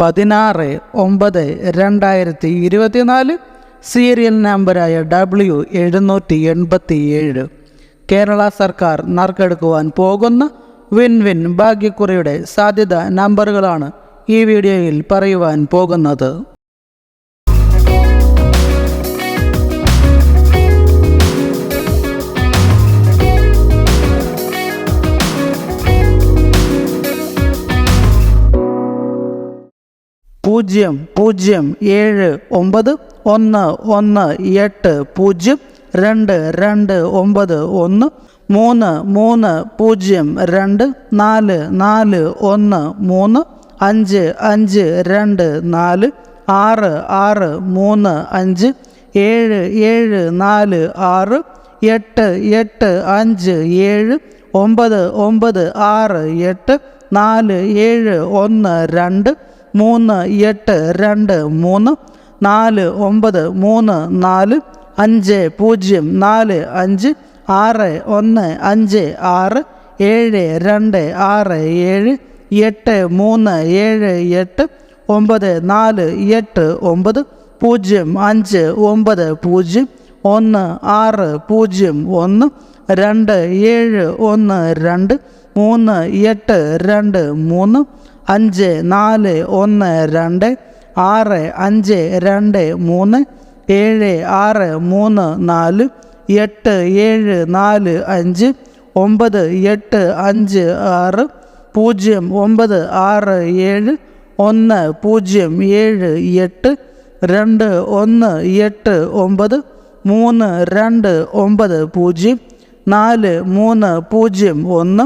പതിനാറ് ഒമ്പത് രണ്ടായിരത്തി ഇരുപത്തിനാല് സീരിയൽ നമ്പറായ ഡബ്ല്യു എഴുന്നൂറ്റി എൺപത്തി ഏഴ് കേരള സർക്കാർ നറുക്കെടുക്കുവാൻ പോകുന്ന വിൻ വിൻ ഭാഗ്യക്കുറിയുടെ സാധ്യത നമ്പറുകളാണ് ഈ വീഡിയോയിൽ പറയുവാൻ പോകുന്നത്. പൂജ്യം പൂജ്യം ഏഴ് ഒമ്പത് ഒന്ന് ഒന്ന് എട്ട് പൂജ്യം രണ്ട് രണ്ട് ഒമ്പത് ഒന്ന് മൂന്ന് മൂന്ന് പൂജ്യം രണ്ട് നാല് നാല് ഒന്ന് മൂന്ന് അഞ്ച് അഞ്ച് രണ്ട് നാല് ആറ് ആറ് മൂന്ന് അഞ്ച് ഏഴ് ഏഴ് നാല് ആറ് എട്ട് എട്ട് അഞ്ച് ഏഴ് ഒമ്പത് ഒമ്പത് ആറ് എട്ട് നാല് ഏഴ് ഒന്ന് രണ്ട് മൂന്ന് എട്ട് രണ്ട് മൂന്ന് നാല് ഒമ്പത് മൂന്ന് നാല് അഞ്ച് പൂജ്യം നാല് അഞ്ച് ആറ് ഒന്ന് അഞ്ച് ആറ് ഏഴ് രണ്ട് ആറ് ഏഴ് എട്ട് മൂന്ന് ഏഴ് എട്ട് ഒമ്പത് നാല് എട്ട് ഒമ്പത് പൂജ്യം അഞ്ച് ഒമ്പത് പൂജ്യം ഒന്ന് ആറ് പൂജ്യം ഒന്ന് രണ്ട് ഏഴ് ഒന്ന് രണ്ട് മൂന്ന് എട്ട് രണ്ട് മൂന്ന് അഞ്ച് നാല് ഒന്ന് രണ്ട് ആറ് അഞ്ച് രണ്ട് മൂന്ന് ഏഴ് ആറ് മൂന്ന് നാല് എട്ട് ഏഴ് നാല് അഞ്ച് ഒമ്പത് എട്ട് അഞ്ച് ആറ് പൂജ്യം ഒമ്പത് ആറ് ഏഴ് ഒന്ന് പൂജ്യം ഏഴ് എട്ട് രണ്ട് ഒന്ന് എട്ട് ഒമ്പത് മൂന്ന് രണ്ട് ഒമ്പത് പൂജ്യം നാല് മൂന്ന് പൂജ്യം ഒന്ന്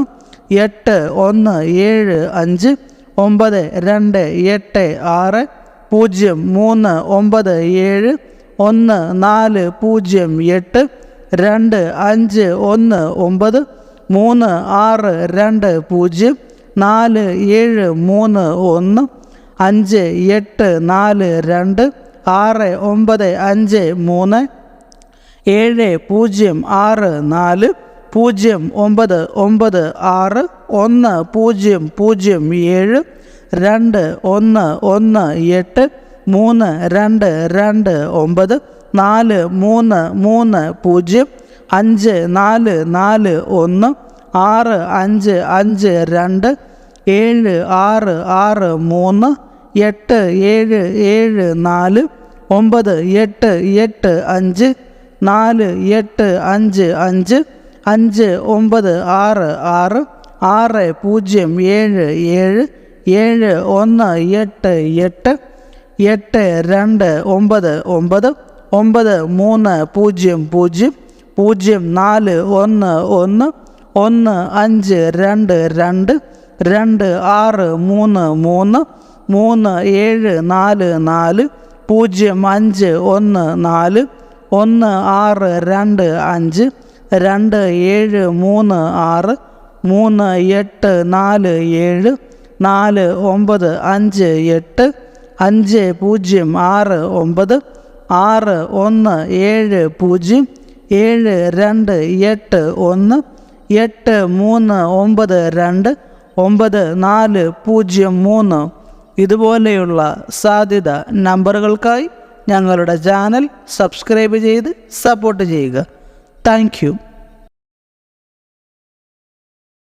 എട്ട് ഒന്ന് ഏഴ് അഞ്ച് ഒമ്പത് രണ്ട് എട്ട് ആറ് പൂജ്യം മൂന്ന് ഒമ്പത് ഏഴ് ഒന്ന് നാല് പൂജ്യം എട്ട് രണ്ട് അഞ്ച് ഒന്ന് ഒമ്പത് മൂന്ന് ആറ് രണ്ട് പൂജ്യം നാല് ഏഴ് മൂന്ന് ഒന്ന് അഞ്ച് എട്ട് നാല് രണ്ട് ആറ് ഒമ്പത് അഞ്ച് മൂന്ന് ഏഴ് പൂജ്യം ആറ് നാല് പൂജ്യം ഒമ്പത് ഒമ്പത് ആറ് ഒന്ന് പൂജ്യം പൂജ്യം ഏഴ് രണ്ട് ഒന്ന് ഒന്ന് എട്ട് മൂന്ന് രണ്ട് രണ്ട് ഒമ്പത് നാല് മൂന്ന് മൂന്ന് പൂജ്യം അഞ്ച് നാല് നാല് ഒന്ന് ആറ് അഞ്ച് അഞ്ച് രണ്ട് ഏഴ് ആറ് ആറ് മൂന്ന് എട്ട് ഏഴ് ഏഴ് നാല് ഒമ്പത് എട്ട് എട്ട് അഞ്ച് നാല് എട്ട് അഞ്ച് അഞ്ച് അഞ്ച് ഒമ്പത് ആറ് ആറ് ആറ് പൂജ്യം ഏഴ് ഏഴ് ഏഴ് ഒന്ന് എട്ട് എട്ട് എട്ട് രണ്ട് ഒമ്പത് ഒമ്പത് ഒമ്പത് മൂന്ന് പൂജ്യം പൂജ്യം പൂജ്യം നാല് ഒന്ന് ഒന്ന് ഒന്ന് അഞ്ച് രണ്ട് രണ്ട് രണ്ട് ആറ് മൂന്ന് മൂന്ന് മൂന്ന് ഏഴ് നാല് നാല് പൂജ്യം അഞ്ച് ഒന്ന് നാല് ഒന്ന് ആറ് രണ്ട് അഞ്ച് രണ്ട് ഏഴ് മൂന്ന് ആറ് മൂന്ന് എട്ട് നാല് ഏഴ് നാല് ഒമ്പത് അഞ്ച് എട്ട് അഞ്ച് പൂജ്യം ആറ് ഒമ്പത് ആറ് ഒന്ന് ഏഴ് പൂജ്യം ഏഴ് രണ്ട് എട്ട് ഒന്ന് എട്ട് മൂന്ന് ഒമ്പത് രണ്ട് ഒമ്പത് നാല് പൂജ്യം മൂന്ന്. ഇതുപോലെയുള്ള സാധ്യത നമ്പറുകൾക്കായി ഞങ്ങളുടെ ചാനൽ സബ്സ്ക്രൈബ് ചെയ്ത് സപ്പോർട്ട് ചെയ്യുക. Thank you.